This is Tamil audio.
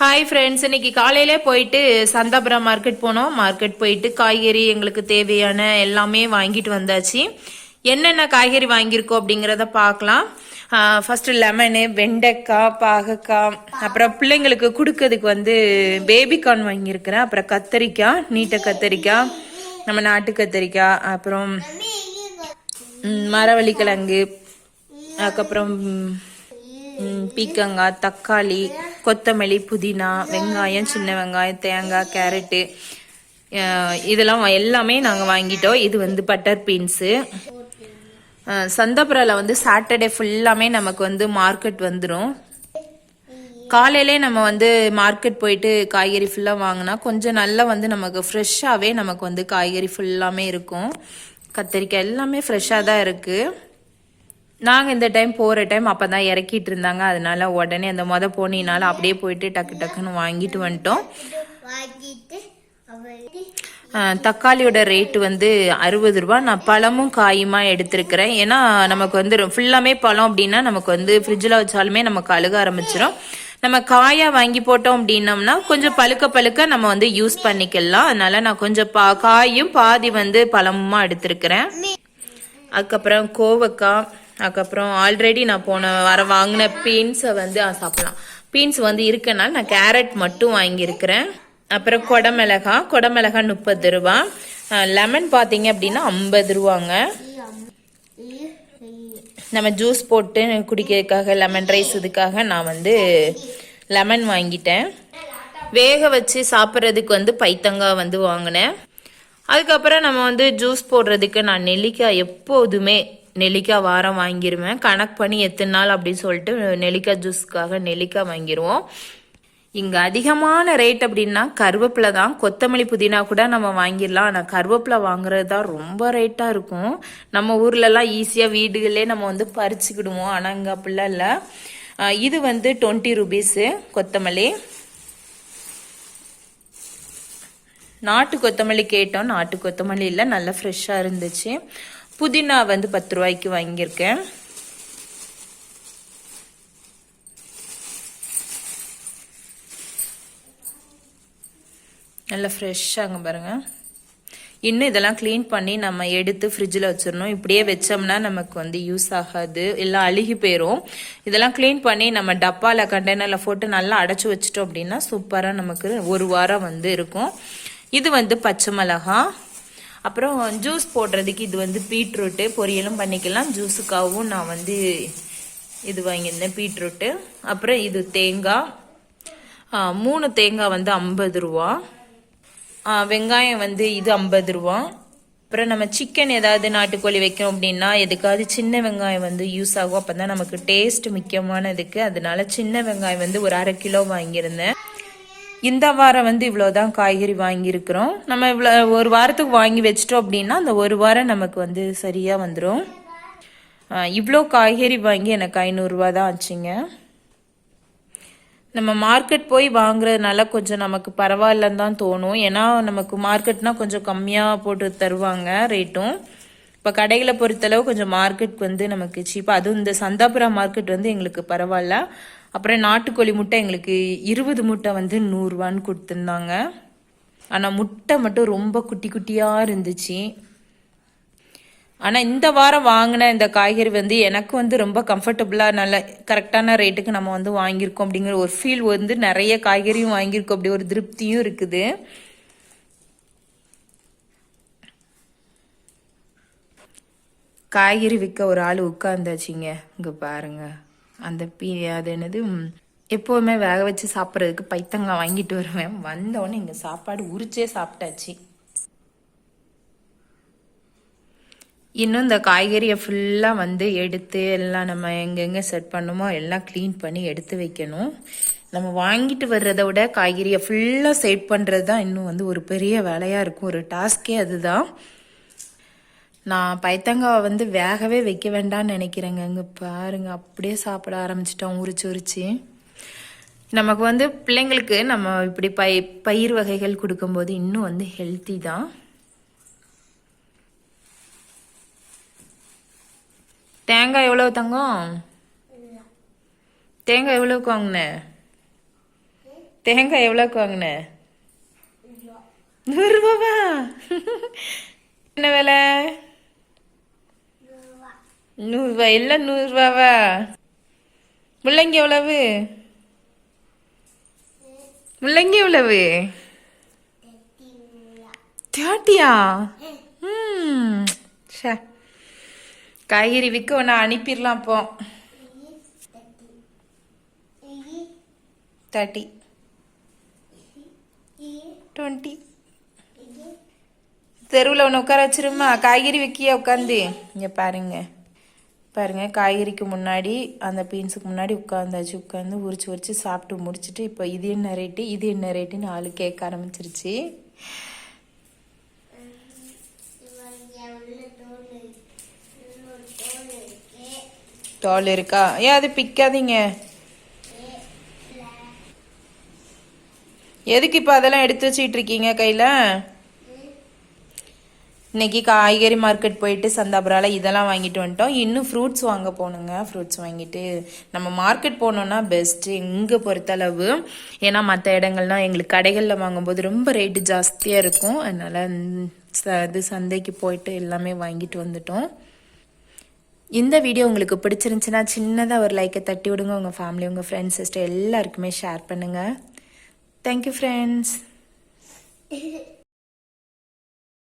ஹாய் ஃப்ரெண்ட்ஸ் இன்னைக்கு காலையிலே போயிட்டு சந்தாபுரம் மார்க்கெட் போனோம். மார்க்கெட் போயிட்டு காய்கறி எங்களுக்கு தேவையான எல்லாமே வாங்கிட்டு வந்தாச்சு. என்னென்ன காய்கறி வாங்கியிருக்கோம் அப்படிங்கிறத பார்க்கலாம். ஃபர்ஸ்ட் லெமனு வெண்டைக்காய் பாகக்காய் அப்புறம் பிள்ளைங்களுக்கு கொடுக்கறதுக்கு வந்து பேபிகார்ன் வாங்கியிருக்கிறேன். அப்புறம் கத்தரிக்காய் நீட்ட கத்தரிக்காய் நம்ம நாட்டு கத்தரிக்காய் அப்புறம் மரவள்ளிக்கிழங்கு அதுக்கப்புறம் பீக்கங்காய் தக்காளி கொத்தமல்லி புதினா வெங்காயம் சின்ன வெங்காயம் தேங்காய் கேரட்டு இதெல்லாம் எல்லாமே நாங்கள் வாங்கிட்டோம். இது வந்து பட்டர் பீன்ஸு. சந்தபுராவில் வந்து சாட்டர்டே ஃபுல்லாமே நமக்கு வந்து மார்க்கெட் வந்துடும் காலையிலே நம்ம வந்து மார்க்கெட் போயிட்டு காய்கறி ஃபுல்லாக வாங்கினா கொஞ்சம் நல்லா வந்து நமக்கு ஃப்ரெஷ்ஷாகவே நமக்கு வந்து காய்கறி ஃபுல்லாமே இருக்கும். கத்திரிக்காய் எல்லாமே ஃப்ரெஷ்ஷாக தான் இருக்குது நாங்கள் இந்த டைம் போகிற டைம் அப்போ தான் இறக்கிட்டு இருந்தாங்க. அதனால உடனே அந்த மொதல் போனினால அப்படியே போயிட்டு டக்கு டக்குன்னு வாங்கிட்டு வந்துட்டோம். தக்காளியோட ரேட்டு வந்து அறுபது ரூபா நான் பழமும் காயுமா எடுத்திருக்கிறேன். ஏன்னா நமக்கு வந்து ஃபுல்லாமே பழம் அப்படின்னா நமக்கு வந்து ஃப்ரிட்ஜில் வச்சாலுமே நமக்கு அழுக ஆரம்பிச்சிடும் நம்ம காயா வாங்கி போட்டோம் அப்படின்னோம்னா கொஞ்சம் பழுக்க பழுக்க நம்ம வந்து யூஸ் பண்ணிக்கலாம். அதனால நான் கொஞ்சம் பா காயும் பாதி வந்து பழமுமா எடுத்திருக்கிறேன். அதுக்கப்புறம் கோவக்காய் அதுக்கப்புறம் ஆல்ரெடி நான் போன வர வாங்கின பீன்ஸை வந்து ஆ, சாப்பிடலாம். பீன்ஸ் வந்து இருக்கனால நான் கேரட் மட்டும் வாங்கியிருக்கிறேன். அப்புறம் கொடமிளகா கொடமிளகா முப்பது ரூபா. லெமன் பார்த்தீங்க அப்படின்னா ஐம்பது ரூபாங்க. நம்ம ஜூஸ் போட்டு குடிக்கிறதுக்காக லெமன் ரைஸ் இதுக்காக நான் வந்து லெமன் வாங்கிட்டேன். வேக வச்சு சாப்பிட்றதுக்கு வந்து பைத்தங்காய் வந்து வாங்கினேன். அதுக்கப்புறம் நம்ம வந்து ஜூஸ் போடுறதுக்கு நான் நெல்லிக்காய் எப்போதுமே நெல்லிக்காய் வாரம் வாங்கிடுவேன் கணக்கு பண்ணி எத்தனை நாள் அப்படின்னு சொல்லிட்டு நெல்லிக்காய் ஜூஸ்க்காக நெல்லிக்காய் வாங்கிடுவோம் இங்கே அதிகமான ரேட் அப்படின்னா கருவேப்பிலை தான். கொத்தமல்லி புதினா கூட நம்ம வாங்கிடலாம். ஆனால் கருவேப்பிலை வாங்குறது தான் ரொம்ப ரேட்டாக இருக்கும். நம்ம ஊர்லலாம் ஈஸியாக வீடுகளே நம்ம வந்து பறிச்சுக்கிடுவோம். ஆனால் இங்கே அப்படிலாம் இல்லை. இது வந்து டுவெண்ட்டி ருபீஸு கொத்தமல்லி. நாட்டு கொத்தமல்லி கேட்டோம். நாட்டு கொத்தமல்லி இல்லை நல்லா ஃப்ரெஷ்ஷாக இருந்துச்சு. புதினா வந்து பத்து ரூபாய்க்கு வாங்கியிருக்கேன். நல்லா ஃப்ரெஷ்ஷாங்க பாருங்க. இன்னும் இதெல்லாம் க்ளீன் பண்ணி நம்ம எடுத்து ஃப்ரிட்ஜில் வச்சிடணும். இப்படியே வச்சோம்னா நமக்கு வந்து யூஸ் ஆகாது. எல்லாம் அழுகி போயிடும் இதெல்லாம் க்ளீன் பண்ணி நம்ம டப்பாவில் கண்டெய்னரில் போட்டு நல்லா அடைச்சி வச்சிட்டோம் அப்படின்னா சூப்பராக நமக்கு ஒரு வாரம் வந்து இருக்கும். இது வந்து பச்சை மிளகா. அப்புறம் ஜூஸ் போடுறதுக்கு இது வந்து பீட்ரூட்டு பொரியலும் பண்ணிக்கலாம். ஜூஸுக்காகவும் நான் வந்து இது வாங்கியிருந்தேன் பீட்ரூட்டு. அப்புறம் இது தேங்காய். மூணு தேங்காய் வந்து ஐம்பது ரூபா. வெங்காயம் வந்து இது ஐம்பது ரூபா. அப்புறம் நம்ம சிக்கன் ஏதாவது நாட்டுக்கோழி வைக்கணும் அப்படின்னா எதுக்காவது சின்ன வெங்காயம் வந்து யூஸ் ஆகும். அப்போ தான் நமக்கு டேஸ்ட் முக்கியமானதுக்கு அதனால சின்ன வெங்காயம் வந்து ஒரு அரை கிலோ வாங்கியிருந்தேன். இந்த வாரம் வந்து இவ்வளோதான் காய்கறி வாங்கியிருக்கிறோம். நம்ம இவ்வளோ ஒரு வாரத்துக்கு வாங்கி வச்சிட்டோம் அப்படின்னா அந்த ஒரு வாரம் நமக்கு வந்து சரியாக வந்துடும் இவ்வளோ காய்கறி வாங்கி எனக்கு ஐநூறுரூவா தான் ஆச்சுங்க. நம்ம மார்க்கெட் போய் வாங்குறதுனால கொஞ்சம் நமக்கு பரவாயில்லன்னு தான் தோணும். ஏன்னா நமக்கு மார்க்கெட்னா கொஞ்சம் கம்மியாக போட்டு தருவாங்க ரேட்டும். இப்போ கடைகளை பொறுத்தளவு கொஞ்சம் மார்க்கெட் வந்து நமக்கு சீப்பாக அதுவும் இந்த சந்தாபுரம் மார்க்கெட் வந்து எங்களுக்கு பரவாயில்ல. அப்புறம் நாட்டுக்கோழி முட்டை எங்களுக்கு இருபது முட்டை வந்து நூறுரூவான்னு கொடுத்துருந்தாங்க. ஆனால் முட்டை மட்டும் ரொம்ப குட்டி குட்டியாக இருந்துச்சு. ஆனால் இந்த வாரம் வாங்கின இந்த காய்கறி வந்து எனக்கு வந்து ரொம்ப கம்ஃபர்டபுளாக நல்ல கரெக்டான ரேட்டுக்கு நம்ம வந்து வாங்கியிருக்கோம் அப்படிங்கிற ஒரு ஃபீல் வந்து நிறைய காய்கறியும் வாங்கியிருக்கோம் அப்படி ஒரு திருப்தியும் இருக்குது. காய்கறி விற்க ஒரு ஆள் உட்காந்தாச்சிங்க இங்கே பாருங்கள் அந்த பீ அது என்னது எப்போவுமே வேக வச்சு சாப்பிட்றதுக்கு பைத்தங்காய் வாங்கிட்டு வருவேன். வந்தோடனே இங்கே சாப்பாடு உரிச்சே சாப்பிட்டாச்சு. இன்னும் இந்த காய்கறியை ஃபுல்லாக வந்து எடுத்து எல்லாம் நம்ம எங்கெங்கே செட் பண்ணுமோ எல்லாம் க்ளீன் பண்ணி எடுத்து வைக்கணும். நம்ம வாங்கிட்டு வர்றதை விட காய்கறியை ஃபுல்லாக செட் பண்ணுறது தான் இன்னும் வந்து ஒரு பெரிய வேலையாக இருக்கும். ஒரு டாஸ்கே அதுதான். நான் பைத்தங்காவை வந்து வேகவே வைக்க வேண்டாம்னு நினைக்கிறேங்க. இங்கே பாருங்க அப்படியே சாப்பிட ஆரம்பிச்சிட்டோம் உரிச்சு உரிச்சு. நமக்கு வந்து பிள்ளைங்களுக்கு நம்ம இப்படி பை பயிர் வகைகள் கொடுக்கும்போது இன்னும் வந்து ஹெல்த்தி தான். தேங்காய் எவ்வளோ தங்கம்? தேங்காய் எவ்வளோக்கு வாங்கின? தேங்காய் எவ்வளோக்கு வாங்கின? நூறுரூபாவா என்ன விலை? நூறுரூவா எல்லாம் நூறுரூவாவா முள்ளங்கி எவ்வளவு? முள்ளங்கி எவ்வளவு? தேர்ட்டியா? ம் சே காய்கறி விற்க ஒன்று அனுப்பிடலாம் அப்போ தேர்ட்டி. டுவெண்ட்டி. தெருவில் ஒன்று உட்கார வச்சிருமா? காய்கறி விற்கியா உட்காந்து இங்கே பாருங்கள் பாருங்கள் காய்கறிக்கு முன்னாடி அந்த பீன்ஸுக்கு முன்னாடி உட்காந்தாச்சு உட்காந்து உரிச்சு உரிச்சு சாப்பிட்டு முடிச்சிட்டு இப்போ இது என்ன ரேட்டு இது என்ன ரேட்டுன்னு ஆள் கேட்க ஆரம்பிச்சிருச்சு. தோல் இருக்கா? ஏன் அது பிக்காதீங்க. எதுக்கு இப்போ அதெல்லாம் எடுத்து வச்சுக்கிட்டு இருக்கீங்க கையில்? இன்றைக்கி காய்கறி மார்க்கெட் போயிட்டு சந்தாபுரால இதெல்லாம் வாங்கிட்டு வந்துட்டோம். இன்னும் ஃப்ரூட்ஸ் வாங்க போகணுங்க. ஃப்ரூட்ஸ் வாங்கிட்டு நம்ம மார்க்கெட் போனோம்னா பெஸ்ட்டு இங்கே பொறுத்தளவு. ஏன்னா மற்ற இடங்கள்லாம் எங்களுக்கு கடைகளில் வாங்கும்போது ரொம்ப ரேட்டு ஜாஸ்தியாக இருக்கும். அதனால் இது சந்தைக்கு போயிட்டு எல்லாமே வாங்கிட்டு வந்துட்டோம். இந்த வீடியோ உங்களுக்கு பிடிச்சிருந்துச்சுன்னா சின்னதாக ஒரு லைக்கை தட்டி விடுங்க. உங்கள் ஃபேமிலி உங்கள் ஃப்ரெண்ட்ஸ் சிஸ்டர் எல்லாருக்குமே ஷேர் பண்ணுங்கள் தேங்க்யூ ஃப்ரெண்ட்ஸ்